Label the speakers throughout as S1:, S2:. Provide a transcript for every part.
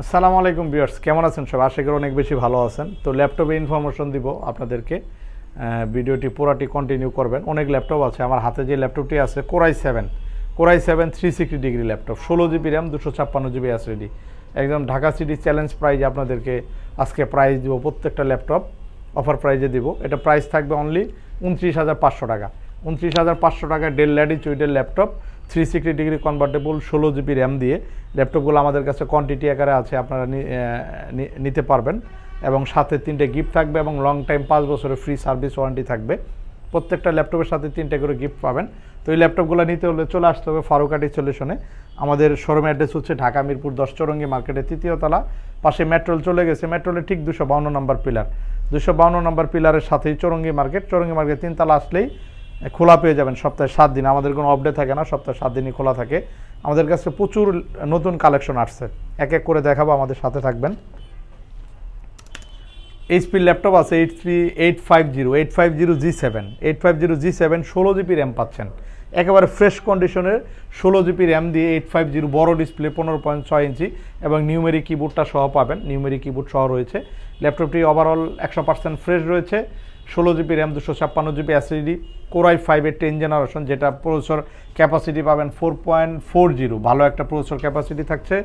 S1: আসসালামু আলাইকুম বিয়ার্স কেমন আছেন সব আশা করি অনেক বেশি ভালো আছেন। তো ল্যাপটপে ইনফরমেশন দিব আপনাদেরকে। ভিডিওটি পুরাটি কন্টিনিউ করবেন। অনেক ল্যাপটপ আছে। আমার হাতে যে ল্যাপটপটি আছে core i seven core i seven three sixty degree laptop. ষোলো জিবি র্যাম, দুশো ছাপ্পান্ন জিবি এসএডি একদম ঢাকা সিটি চ্যালেঞ্জ প্রাইজ আপনাদেরকে আজকে প্রাইজ দিব প্রত্যেকটা ল্যাপটপ। অফার প্রাইজে দিব। এটা প্রাইস থাকবে অনলি উনত্রিশ হাজার পাঁচশো টাকা। উনত্রিশ হাজার পাঁচশো টাকা Dell ল্যাটিচিউডের laptop. Three sixty degree convertible ষোলো জিবি র্যাম দিয়ে ল্যাপটপগুলো আমাদের কাছে কোয়ান্টিটি আকারে আছে, আপনারা নিতে পারবেন। এবং সাথে তিনটে গিফট থাকবে এবং লং টাইম পাঁচ বছরের ফ্রি সার্ভিস ওয়ারেন্টি থাকবে। প্রত্যেকটা ল্যাপটপের সাথে তিনটে করে গিফট পাবেন। তো এই ল্যাপটপগুলো নিতে হলে চলে আসতে হবে ফারুকাটি সলিউশনে আমাদের শোরুম অ্যাড্রেস হচ্ছে ঢাকা মিরপুর দশ চৌরঙ্গি মার্কেটের তৃতীয় তলা। পাশে মেট্রোল চলে গেছে মেট্রোলের ঠিক দুশো বাউন্ন নম্বর পিলার দুশো বাউন্ন নম্বর পিলারের সাথেই চৌরঙ্গি মার্কেট। চৌরঙ্গি মার্কেট তিনতলা আসলেই খোলা পেয়ে যাবেন সপ্তাহে সাত দিন। আমাদের কোনো অফডে থাকে না, সপ্তাহে সাত দিনই খোলা থাকে। আমাদের কাছে প্রচুর নতুন কালেকশন আসছে। এক এক করে দেখাবো, আমাদের সাথে থাকবেন। এইচপির ল্যাপটপ আছে eight three eight five zero eight five zero G seven eight five zero G seven ষোলো জিবি র্যাম পাচ্ছেন। একেবারে ফ্রেশ কন্ডিশনের ষোলো জিবি র্যাম দিয়ে এইট ফাইভ জিরো বড় ডিসপ্লে পনেরো পয়েন্ট ছয় ইঞ্চি এবং নিউমেরি কিবোর্ডটা সহ পাবেন। নিউমেরি কিবোর্ড সহ রয়েছে। ল্যাপটপটি ওভারঅল একশো পার্সেন্ট ফ্রেশ রয়েছে। ষোলো জিবি র্যাম দুশো ছাপ্পান্ন জিবি এসএসডি কোরাই ফাইভের টেন জেনারেশন যেটা প্রসেসর ক্যাপাসিটি পাবেন ফোর পয়েন্ট ফোর জিরো ভালো একটা প্রসেসর ক্যাপাসিটি থাকছে।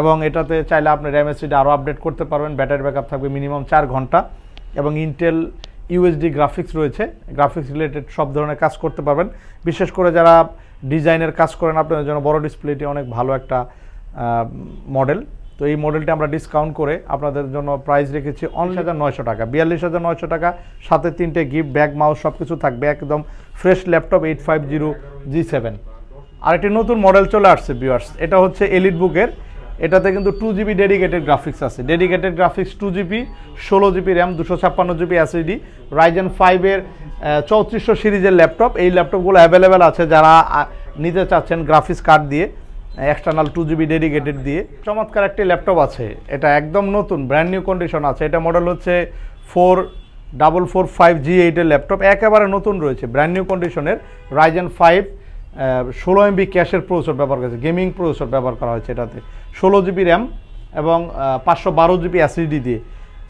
S1: এবং এটাতে চাইলে আপনি র্যাম এসিডি আরও আপডেট করতে পারবেন ব্যাটারি ব্যাকআপ থাকবে মিনিমাম চার ঘণ্টা। এবং ইন্টেল ইউএসডি গ্রাফিক্স রয়েছে গ্রাফিক্স রিলেটেড সব ধরনের কাজ করতে পারবেন। বিশেষ করে যারা ডিজাইনের কাজ করেন, আপনাদের জন্য বড় ডিসপ্লেটি অনেক ভালো একটা মডেল তো এই মডেলটা আমরা ডিসকাউন্ট করে আপনাদের জন্য প্রাইস রেখেছি উনিশ হাজার নয়শো টাকা, বিয়াল্লিশ হাজার নয়শো টাকা, সাথে তিনটে গিফট ব্যাগ মাউস সব কিছু থাকবে, একদম fresh laptop eight five zero G seven আরেকটি নতুন মডেল চলে আসছে ভিউয়ার্স এটা হচ্ছে এলিট বুকের এটাতে কিন্তু টু জিবি ডেডিকেটেড গ্রাফিক্স আছে। ডেডিকেটেড গ্রাফিক্স টু জিবি ষোলো জিবি র্যাম দুশো ছাপ্পান্ন জিবি এসএসডি রাইজেন ফাইভের চৌত্রিশশো সিরিজের ল্যাপটপ এই ল্যাপটপগুলো অ্যাভেলেবেল আছে যারা নিতে চাচ্ছেন গ্রাফিক্স কার্ড দিয়ে। এক্সটার্নাল টু জিবি ডেডিকেটেড দিয়ে। চমৎকার একটি ল্যাপটপ আছে। এটা একদম নতুন ব্র্যান্ড নিউ কন্ডিশন আছে। এটা মডেল হচ্ছে four double four five G এইটের ল্যাপটপ একেবারে নতুন রয়েছে ব্র্যান্ড নিউ কন্ডিশনের রাইজেন ফাইভ ষোলো এমবি ক্যাশের প্রসেসর ব্যবহার করা করেছে গেমিং প্রসেসর ব্যবহার করা হয়েছে এটাতে। ষোলো জিবি র্যাম এবং পাঁচশো বারো জিবি অ্যাসিডি দিয়ে।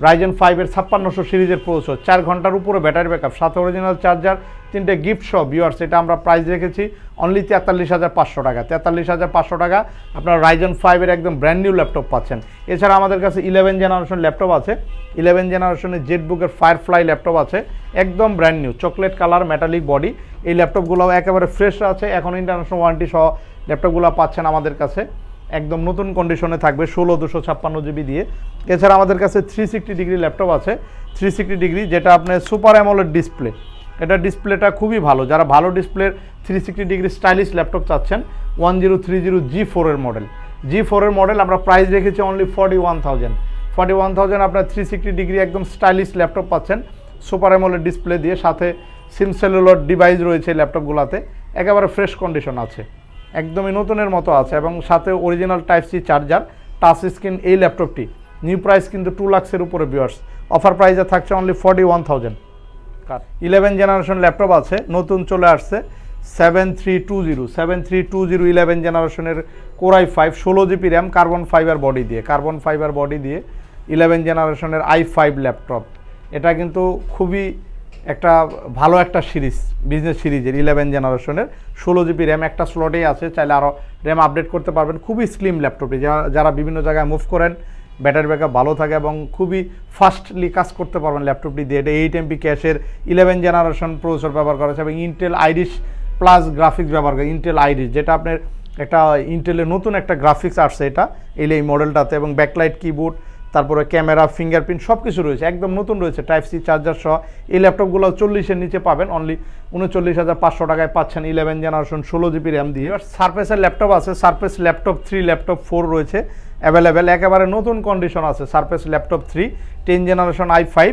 S1: রাইজেন ফাইভের ছাপ্পান্নশো সিরিজের প্রসেসর চার ঘণ্টার উপরে ব্যাটারি ব্যাকআপ সাথে অরিজিনাল চার্জার তিনটে গিফট সহ ভিউয়ার্স এটা আমরা প্রাইস রেখেছি অনলি তেতাল্লিশ হাজার পাঁচশো টাকা। তেতাল্লিশ হাজার পাঁচশো টাকা আপনার রাইজেন ফাইভের একদম ব্র্যান্ড নিউ ল্যাপটপ পাচ্ছেন। এছাড়া আমাদের কাছে ইলেভেন জেনারেশন ল্যাপটপ আছে ইলেভেন জেনারেশনের জেট বুকের ফায়ারফ্লাই ল্যাপটপ আছে, একদম brand new chocolate colour metallic body এই ল্যাপটপগুলো একেবারে ফ্রেশ আছে, এখন ইন্টারন্যাশনাল ওয়ারেন্টি সহ ল্যাপটপগুলো পাচ্ছেন আমাদের কাছে। একদম নতুন কন্ডিশনে থাকবে, ষোলো দুশো ছাপ্পান্ন জিবি দিয়ে। এছাড়া আমাদের কাছে থ্রি সিক্সটি ডিগ্রি ল্যাপটপ আছে। থ্রি সিক্সটি ডিগ্রি যেটা আপনার সুপার অ্যামোলেড ডিসপ্লে এটা ডিসপ্লেটা খুবই ভালো। যারা ভালো ডিসপ্লের three sixty degree stylish laptop চাচ্ছেন one zero three zero G ফোরের মডেল জি ফোরের মডেল আমরা প্রাইস রেখেছি only forty one thousand forty one thousand আপনার থ্রি সিক্সটি ডিগ্রি একদম স্টাইলিশ ল্যাপটপ পাচ্ছেন সুপার অ্যামোলেড ডিসপ্লে দিয়ে। সাথে সিম সেলুলার ডিভাইস রয়েছে ল্যাপটপগুলোতে একেবারে ফ্রেশ কন্ডিশন আছে। একদমই নতুনের মতো আছে এবং সাথে original type C charger touch screen এই ল্যাপটপটি নিউ প্রাইস কিন্তু টু লাক্সের উপরে বিয়ার্স অফার প্রাইসে থাকছে only forty one thousand eleven generation laptop আছে নতুন চলে আসছে seven three two zero seven three two zero eleven জেনারেশনের কোরাই ফাইভ ষোলো GB RAM carbon fibre body দিয়ে। কার্বন ফাইবার বডি দিয়ে ইলেভেন জেনারেশনের আই ফাইভ ল্যাপটপ এটা কিন্তু খুবই একটা ভালো একটা সিরিজ বিজনেস সিরিজের ইলেভেন জেনারেশনের। ষোলো জিবি র্যাম একটা স্লটেই আছে, চাইলে আরও র্যাম আপডেট করতে পারবেন। খুবই স্লিম ল্যাপটপটি যারা বিভিন্ন জায়গায় মুভ করেন ব্যাটারি ব্যাকআপ ভালো থাকে এবং খুবই ফাস্টলি কাজ করতে পারবেন ল্যাপটপটি দিয়ে। এটা এইট এমপি ক্যাশের ইলেভেন জেনারেশন প্রসেসর ব্যবহার করা হয়েছে এবং ইন্টেল আইরিশ প্লাস গ্রাফিক্স ব্যবহার করে ইন্টেল আইরিশ যেটা আপনার একটা ইন্টেলের নতুন একটা গ্রাফিক্স আসছে এটা, এই মডেলটাতে এবং ব্যাকলাইট কিবোর্ড তারপরে ক্যামেরা ফিঙ্গারপ্রিন্ট সব কিছু রয়েছে, একদম নতুন রয়েছে টাইপ সি চার্জার সহ। এই ল্যাপটপগুলো চল্লিশের নিচে পাবেন অনলি উনচল্লিশ হাজার পাঁচশো টাকায় পাচ্ছেন ইলেভেন জেনারেশন ষোলো জিবি র্যাম দিয়ে। এবার সার্ফেসের ল্যাপটপ আছে Surface laptop three laptop four রয়েছে অ্যাভেলেবেল একেবারে নতুন কন্ডিশন আছে Surface laptop three ten generation I five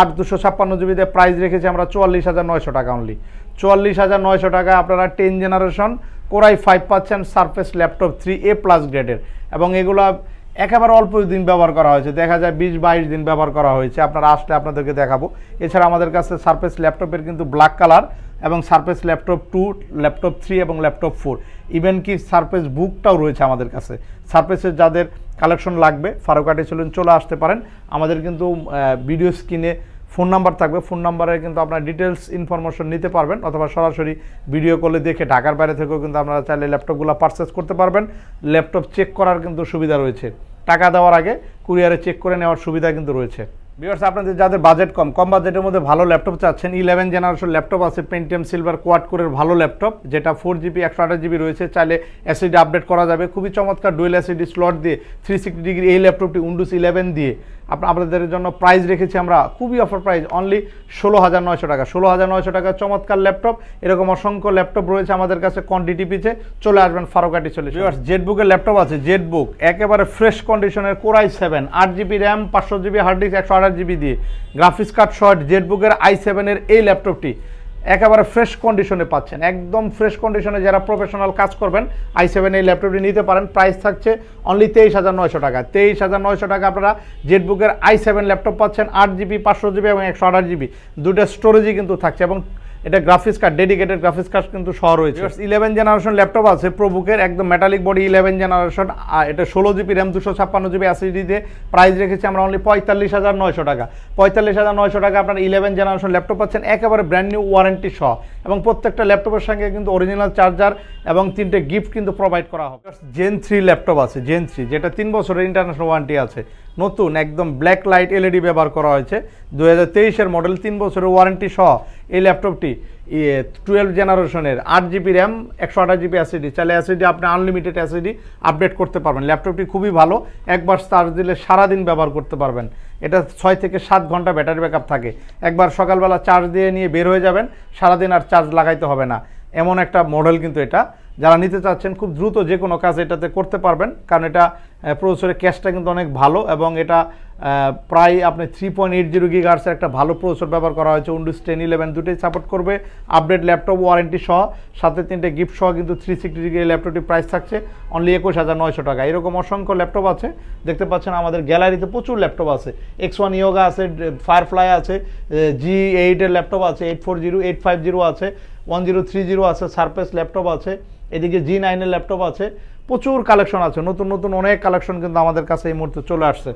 S1: আট দুশো ছাপ্পান্ন জিবিতে প্রাইস রেখেছি আমরা চুয়াল্লিশ হাজার নয়শো টাকা অনলি চুয়াল্লিশ হাজার নয়শো টাকা আপনারা ten generation core i five পাচ্ছেন Surface laptop three A plus গ্রেডের এবং এগুলা একেবারে অল্প দিন ব্যবহার করা হয়েছে। দেখা যায় বিশ বাইশ দিন ব্যবহার করা হয়েছে। আপনারা আসলে আপনাদেরকে দেখাবো। এছাড়া আমাদের কাছে সারফেস ল্যাপটপের কিন্তু ব্ল্যাক কালার এবং Surface laptop two laptop three এবং ল্যাপটপ ফোর ইভেন কি সারফেস বুকটাও রয়েছে আমাদের কাছে। সারফেসের যাদের কালেকশন লাগবে ফারুকাটে চলুন চলে আসতে পারেন। আমাদের কিন্তু ভিডিও স্ক্রিনে ফোন নাম্বার থাকবে। ফোন নাম্বারে কিন্তু আপনার ডিটেলস ইনফরমেশন নিতে পারবেন অথবা সরাসরি ভিডিও কলে দেখে ঢাকার বাইরে থেকেও কিন্তু আপনারা চাইলে ল্যাপটপগুলো পারচেস করতে পারবেন। ল্যাপটপ চেক করার কিন্তু সুবিধা রয়েছে। টাকা দেওয়ার আগে কুরিয়ারে চেক করে নেওয়ার সুবিধা কিন্তু রয়েছে। বিয়ার্স আপনাদের যাদের বাজেট কম কম বাজেটের মধ্যে ভালো ল্যাপটপ চাচ্ছেন ইলেভেন জেনারেশন ল্যাপটপ আছে পেন্টিএম সিলভার কোয়াড কোরের ভালো ল্যাপটপ যেটা ফোর জিবি একশো আঠাশ জিবি রয়েছে, চাইলে অ্যাসিডি আপডেট করা যাবে। খুবই চমৎকার ডুয়েল অ্যাসিডি স্লট দিয়ে থ্রি সিক্সটি ডিগ্রি এই ল্যাপটপটি উইন্ডোজ ইলেভেন দিয়ে। আপনাদের জন্য প্রাইস রেখেছি আমরা। খুবই অফার প্রাইস অনলি ষোলো হাজার নয়শো টাকা। ষোলো হাজার নয়শো টাকা চমৎকার ল্যাপটপ এরকম অসংখ্য ল্যাপটপ রয়েছে আমাদের কাছে কোয়ান্টিটি পিছে। চলে আসবেন ফারুকাটি চলে জেড বুকের ল্যাপটপ আছে জেড বুক একেবারে ফ্রেশ কন্ডিশনের কোরাই সেভেন আট জিবি র্যাম পাঁচশো জিবি হার্ড ডিস্ক একশো আঠাশ জিবি দিয়ে। গ্রাফিক্স কার্ড শর্ট জেড বুকের আই সেভেনের এই ল্যাপটপটি একেবারে ফ্রেশ কন্ডিশনে পাচ্ছেন। একদম ফ্রেশ কন্ডিশনে যারা প্রফেশনাল কাজ করবেন আই সেভেন এই ল্যাপটপটি নিতে পারেন। প্রাইস থাকছে অনলি তেইশ হাজার নয়শো টাকা। তেইশ হাজার নয়শো টাকা আপনারা জেটবুকের আই সেভেন ল্যাপটপ পাচ্ছেন, আট জিবি পাঁচশো জিবি এবং একশো আঠাশ জিবি দুটো স্টোরেজই কিন্তু থাকছে এবং এটা graphics card dedicated graphics card কিন্তু সহ রয়েছে। ইলেভেন জেনারেশন ল্যাপটপ আছে প্রবুকের একদম মেটালিক বডি ইলেভেন জেনারেশন আর এটা ষোলো জিবি র্যাম দুশো ছাপ্পান্ন জিবি অ্যাসিডিতে প্রাইস রেখেছি আমরা অনলি পঁয়তাল্লিশ হাজার নয়শো টাকা। পঁয়তাল্লিশ হাজার নয়শো টাকা আপনার ইলেভেন জেনারেশন ল্যাপটপ পাচ্ছেন, একেবারে ব্র্যান্ড নিউ ওয়ারেন্টি সহ। এবং প্রত্যেকটা ল্যাপটপের সঙ্গে কিন্তু অরিজিনাল চার্জার এবং তিনটে গিফট কিন্তু প্রোভাইড করা হবে। জেন থ্রি ল্যাপটপ আছে জেন থ্রি যেটা তিন বছরের ইন্টারন্যাশনাল ওয়ারেন্টি আছে। নতুন, একদম ব্ল্যাক লাইট এলইডি ব্যবহার করা হয়েছে। দু হাজার মডেল তিন বছরের ওয়ারেন্টি সহ এই ল্যাপটপটি টুয়েলভ জেনারেশনের আট জিবি র্যাম একশো আঠাশ জিবি অ্যাসিডি চাইলে অ্যাসিডি আপনি আনলিমিটেড অ্যাসিডি আপডেট করতে পারবেন। ল্যাপটপটি খুবই ভালো, একবার চার্জ দিলে সারাদিন ব্যবহার করতে পারবেন। এটা ছয় থেকে সাত ঘণ্টা ব্যাটারি ব্যাকআপ থাকে। একবার সকালবেলা চার্জ দিয়ে নিয়ে বের হয়ে যাবেন, সারাদিন আর চার্জ লাগাইতে হবে না। এমন একটা মডেল কিন্তু এটা। যারা নিতে চাচ্ছেন, খুব দ্রুত যে কোনো কাজ এটাতে করতে পারবেন, কারণ এটা প্রসেসরের ক্যাশটা কিন্তু অনেক ভালো এবং এটা প্রায় আপনি থ্রি পয়েন্ট এইট জিরো গিগার্সের একটা ভালো প্রসেসর ব্যবহার করা হয়েছে। উইন্ডোজ টেন ইলেভেন দুটোই সাপোর্ট করবে। আপডেট ল্যাপটপ ওয়ারেন্টি সহ সাথে তিনটে গিফট সহ কিন্তু থ্রি সিক্সটি ডিগ্রি ল্যাপটপটি প্রাইস থাকছে অনলি একুশ হাজার নয়শো টাকা। এরকম অসংখ্য ল্যাপটপ আছে। দেখতে পাচ্ছেন আমাদের গ্যালারিতে প্রচুর ল্যাপটপ আছে। এক্স ওয়ান ইয়োগা আছে ফায়ারফ্লাই আছে জি এইটের ল্যাপটপ আছে eight four zero eight five zero আছে ওয়ান জিরো থ্রি জিরো আছে সারফেস ল্যাপটপ আছে, এদিকে জি নাইনের ল্যাপটপ আছে। প্রচুর কালেকশন আছে, নতুন নতুন অনেক কালেকশন কিন্তু আমাদের কাছে এই মুহূর্তে চলে আসছে।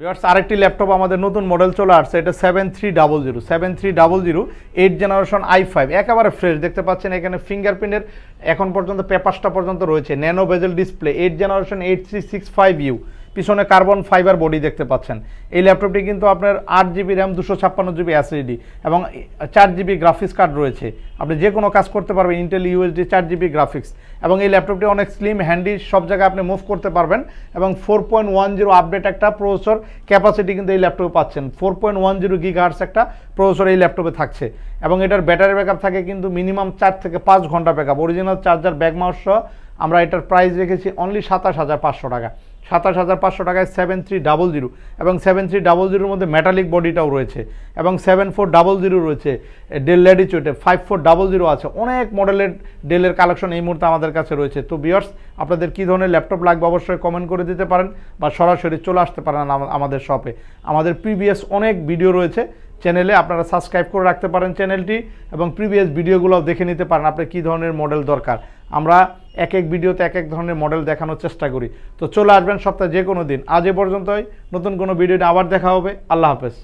S1: বিভার্স আরেকটি ল্যাপটপ আমাদের নতুন মডেল চলে আসছে, এটা seven three double zero seven three double zero eight generation i five একেবারে ফ্রেশ দেখতে পাচ্ছেন এখানে ফিঙ্গারপ্রিন্টের এখন পর্যন্ত পেপারসটা পর্যন্ত রয়েছে nano bezel display eight generation eight three six five U পিছনে কার্বন ফাইবার বডি দেখতে পাচ্ছেন। এই ল্যাপটপটি কিন্তু আপনার আট জিবি র্যাম, দুশো ছাপ্পান্ন জিবি অ্যাসিডি এবং চার জিবি গ্রাফিক্স কার্ড রয়েছে। আপনি যে কোনো কাজ করতে পারবেন ইন্টেল ইউএসডি চার জিবি গ্রাফিক্স। এবং এই ল্যাপটপটি অনেক স্লিম হ্যান্ডি সব জায়গায় আপনি মুভ করতে পারবেন। এবং four point one zero update একটা প্রসেসর ক্যাপাসিটি কিন্তু এই ল্যাপটপে পাচ্ছেন। Four point one zero gigahertz একটা প্রসেসর এই ল্যাপটপে থাকছে। এবং এটার ব্যাটারি ব্যাকআপ থাকে কিন্তু মিনিমাম চার থেকে পাঁচ ঘণ্টা backup original charger bag mouse সহ আমরা এটার প্রাইস রেখেছি অনলি সাতাশ হাজার পাঁচশো টাকা। সাতাশ হাজার পাঁচশো টাকায় সেভেন থ্রি ডাবল জিরো এবং সেভেন থ্রি ডাবল জিরোর মধ্যে মেটালিক বডিটাও রয়েছে এবং সেভেন ফোর ডাবল জিরো রয়েছে ডেল ল্যাডিচুটে ফাইভ ফোর ডাবল জিরো আছে। অনেক মডেলের ডেলের কালেকশন এই মুহূর্তে আমাদের কাছে রয়েছে। তো বিয়ার্স আপনাদের কী ধরনের ল্যাপটপ লাগবে অবশ্যই কমেন্ট করে দিতে পারেন বা সরাসরি চলে আসতে পারেন আম- আমাদের শপে আমাদের প্রিভিয়াস অনেক ভিডিও রয়েছে। চ্যানেলে আপনারা সাবস্ক্রাইব করে রাখতে পারেন চ্যানেলটি এবং প্রিভিয়াস ভিডিওগুলোও দেখে নিতে পারেন আপনার কী ধরনের মডেল দরকার। আমরা এক এক ভিডিওতে এক এক ধরনের মডেল দেখানোর চেষ্টা করি। তো চলে আসবেন সপ্তাহে যে কোনো দিন। আজ এ পর্যন্তই। নতুন কোনো ভিডিওটি আবার দেখা হবে। আল্লাহ হাফেজ।